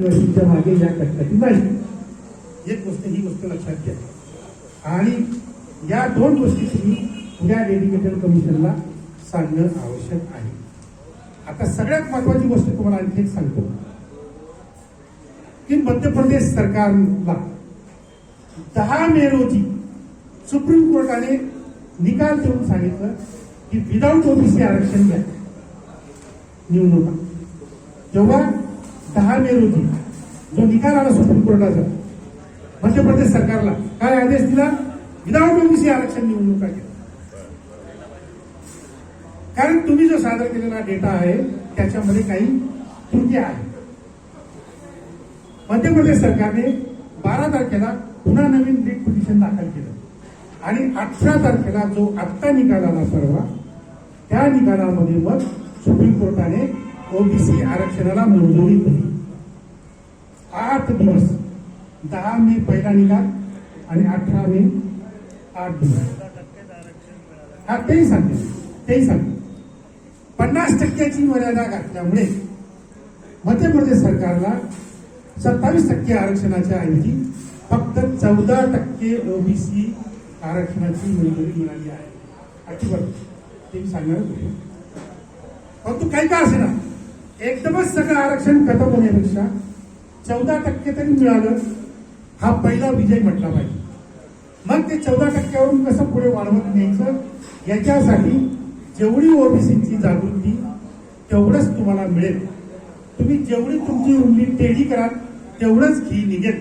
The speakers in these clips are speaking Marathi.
किंवा मागे या कटकटी नाही एक गोष्ट ही गोष्ट लक्षात घ्या. आणि या दोन गोष्टी तुम्ही पुण्या डेडिकेटेड कमिशनला सांगणं आवश्यक आहे. आता सगळ्यात महत्वाची गोष्ट तुम्हाला आणखी एक सांगतो. की मध्य प्रदेश सरकारला दहा मे रोजी सुप्रीम कोर्टाने निकाल देऊन सांगितलं की विदाऊट ओबीसी आरक्षण द्या निवडणुका तेव्हा सहा मे रोजी जो निकाल आला सुप्रीम कोर्टाचा मध्य प्रदेश सरकारला काय आदेश दिला? विदाऊट ओबीसी आरक्षण निवडणुका घ्या कारण तुम्ही जो सादर केलेला डेटा आहे त्याच्यामध्ये काही त्रुटी आहे. मध्य प्रदेश सरकारने बारा तारखेला पुन्हा नवीन रिट पिटिशन दाखल केलं. आणि अठरा तारखेला जो आत्ता निकाल आला सर्व त्या निकालामध्ये मग सुप्रीम कोर्टाने ओबीसी आरक्षणाला मंजुरी दिली. आठ दिवस दहा मे पहिला निकाल आणि अठरा मे आठ दिवस. हा तेही सांगते तेही सांगते पन्नास टक्क्याची मर्यादा घातल्यामुळे मध्य प्रदेश सरकारला सत्तावीस टक्के आरक्षणाच्या ऐवजी फक्त चौदा टक्के ओबीसी आरक्षणाची मंजुरी मिळाली आहे. अजिबात ते मी सांगणार परंतु काही का असे ना एकदमच सगळं आरक्षण खतम होण्यापेक्षा चौदा टक्के तरी मिळालं हा पहिला विजय म्हटला पाहिजे. मग ते चौदा टक्क्यावरून कसं पुढे वाढवत न्यायचं याच्यासाठी जेवढी ओबीसीची जागृती तेवढंच तुम्हाला मिळेल. तुम्ही जेवढी तुमची उंगली टेढी कराल तेवढंच घी निघेल.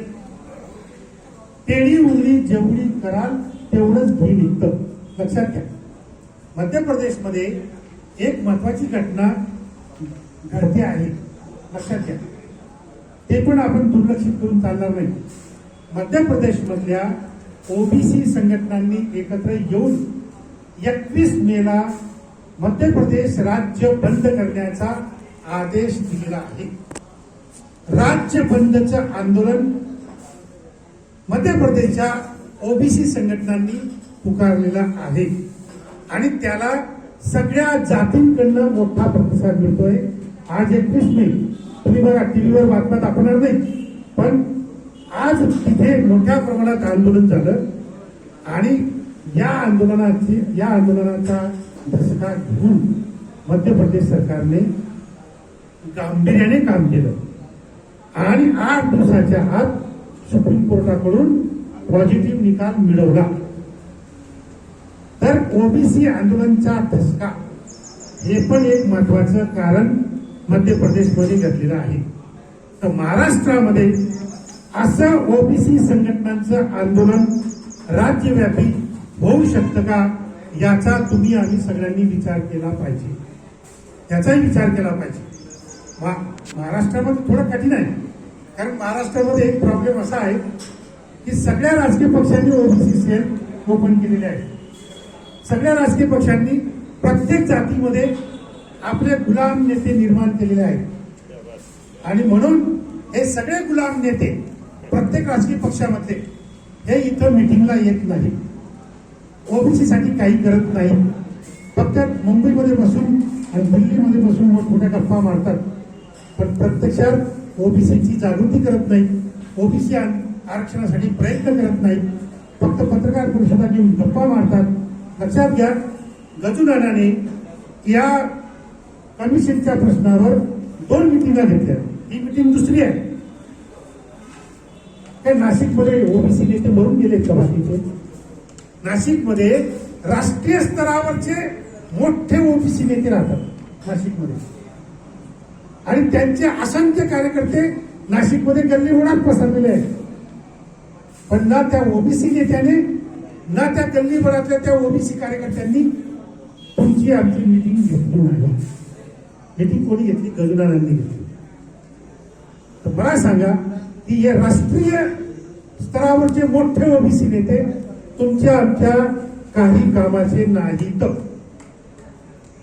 टेढी उंगली जेवढी कराल तेवढंच घी निघतं. लक्षात घ्या. मध्य प्रदेशमध्ये एक महत्वाची घटना घडते आहे लक्षात घ्या. ते पण आपण दुर्लक्षित करून चालणार नाही. मध्य प्रदेशमधल्या ओबीसी संघटनांनी एकत्र येऊन एकवीस मेला मध्य प्रदेश राज्य बंद करण्याचा आदेश दिलेला आहे. राज्य बंदचं आंदोलन मध्य प्रदेशच्या ओबीसी संघटनांनी पुकारलेला आहे. आणि त्याला सगळ्या जातींकडनं मोठा प्रतिसाद मिळतोय. आज एकवीस नाही. तुम्ही बघा टीव्हीवर बातम्या दाखवणार नाही. पण आज तिथे मोठ्या प्रमाणात आंदोलन झालं. आणि या आंदोलनाची या आंदोलनाचा धसका घेऊन मध्य प्रदेश सरकारने गांभीर्याने काम केलं. आणि आठ दिवसाच्या आत सुप्रीम कोर्टाकडून पॉझिटिव्ह निकाल मिळवला. तर ओबीसी आंदोलनचा धसका हे पण एक महत्वाचं कारण मध्य प्रदेशमध्ये घडलेलं आहे. तर महाराष्ट्रामध्ये असं ओबीसी संघटनांचं आंदोलन राज्यव्यापी होऊ शकतं का? याचा तुम्ही आम्ही सगळ्यांनी विचार केला पाहिजे. याचाही विचार केला पाहिजे. मा- महाराष्ट्रामध्ये थोडं कठीण आहे. कारण महाराष्ट्रामध्ये एक प्रॉब्लेम असा आहे की सगळ्या राजकीय पक्षांनी ओबीसी सेल ओपन केलेले आहे सगळ्या राजकीय पक्षांनी प्रत्येक जातीमध्ये आपले गुलाम नेते निर्माण केलेले आहेत. आणि म्हणून हे सगळे गुलाम नेते प्रत्येक राजकीय पक्षामध्ये हे इथं मिटिंगला येत नाही. ओबीसीसाठी काही करत नाही. फक्त मुंबईमध्ये बसून आणि दिल्लीमध्ये बसून मोठमोठ्या गप्पा मारतात. पण प्रत्यक्षात ओबीसीची जागृती करत नाही. ओबीसी आरक्षणासाठी प्रयत्न करत नाही. फक्त पत्रकार परिषदा घेऊन गप्पा मारतात. लक्षात घ्या गजुनानाने या कमिशनच्या प्रश्नावर दोन मिटिंगा घेतल्या. ही मिटिंग दुसरी आहे. काय नाशिकमध्ये ओबीसी नेते मरून गेले का बाकीचे? नाशिकमध्ये राष्ट्रीय स्तरावरचे मोठे ओबीसी नेते राहतात नाशिकमध्ये. आणि त्यांचे असंख्य कार्यकर्ते नाशिकमध्ये गल्ली गल्लीबोळात पसरलेले आहेत. पण ना त्या ओबीसी नेत्याने ना त्या गल्लीबोळातल्या त्या ओबीसी कार्यकर्त्यांनी तुमची आमची मिटिंग घेतली नाही. मिटिंग कोणी घेतली? गजुनानांनी घेतली. तर मला सांगा की हे राष्ट्रीय स्तरावरचे मोठे ओबीसी नेते तुमच्या आमच्या काही कामाचे नाहीत.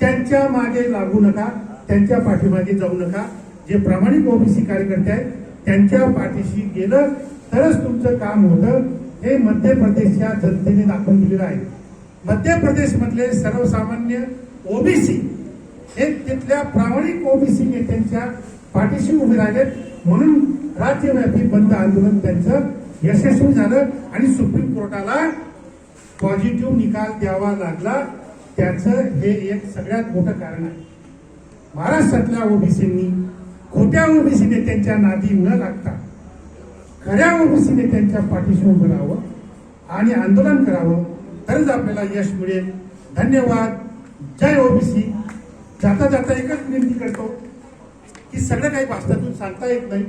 त्यांच्या मागे लागू नका त्यांच्या पाठीमागे जाऊ नका. जे प्रामाणिक ओबीसी कार्यकर्ते आहेत त्यांच्या पाठीशी गेलं तरच तुमचं काम होतं. हे मध्य प्रदेशच्या जनतेने दाखवून दिलेलं आहे. मध्य प्रदेशमधले सर्वसामान्य ओबीसी हे तिथल्या प्रामाणिक ओबीसी नेत्यांच्या पाठीशी उभे राहिलेत. म्हणून राज्यव्यापी बंद आंदोलन त्यांचं यशस्वी झालं आणि सुप्रीम कोर्टाला पॉझिटिव्ह निकाल द्यावा लागला. त्याचं हे एक सगळ्यात मोठं कारण आहे. महाराष्ट्रातल्या ओबीसींनी खोट्या ओबीसी नेत्यांच्या नादी न लागता खऱ्या ओबीसी नेत्यांच्या पाठीशी उभं राहावं आणि आंदोलन करावं. तरच आपल्याला यश मिळेल. धन्यवाद. जय ओबीसी. जाता जाता एकच विनंती करतो की सगळं काही वाचतातून सांगता येत नाही.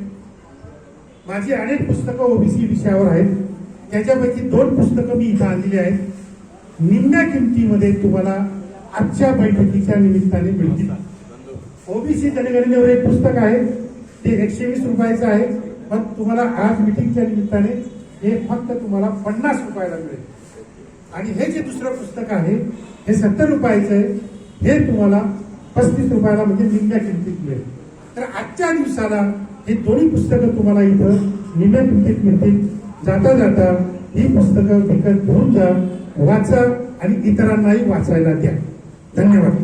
माझी अनेक पुस्तकं ओबीसी विषयावर आहेत. त्याच्यापैकी दोन पुस्तकं मी इथं आणलेली आहेत. निम्म्या किमतीमध्ये तुम्हाला आजच्या बैठकीच्या निमित्ताने मिळतील. ओबीसी जनगणनेवर एक पुस्तक आहे. ते एकशे वीस रुपयाचं आहे. पण तुम्हाला आज मिटिंगच्या निमित्ताने हे फक्त तुम्हाला पन्नास रुपयाला मिळेल. आणि हे जे दुसरं पुस्तक आहे हे सत्तर रुपयाचं आहे. हे तुम्हाला पस्तीस रुपयाला म्हणजे निम्म्या किमतीत मिळेल. तर आजच्या दिवसाला ही दोन्ही पुस्तकं तुम्हाला इथं निम्म्या किमतीत मिळतील. जाता जाता ही पुस्तकं विकत घेऊन जा वाचा आणि इतरांनाही वाचायला द्या. धन्यवाद.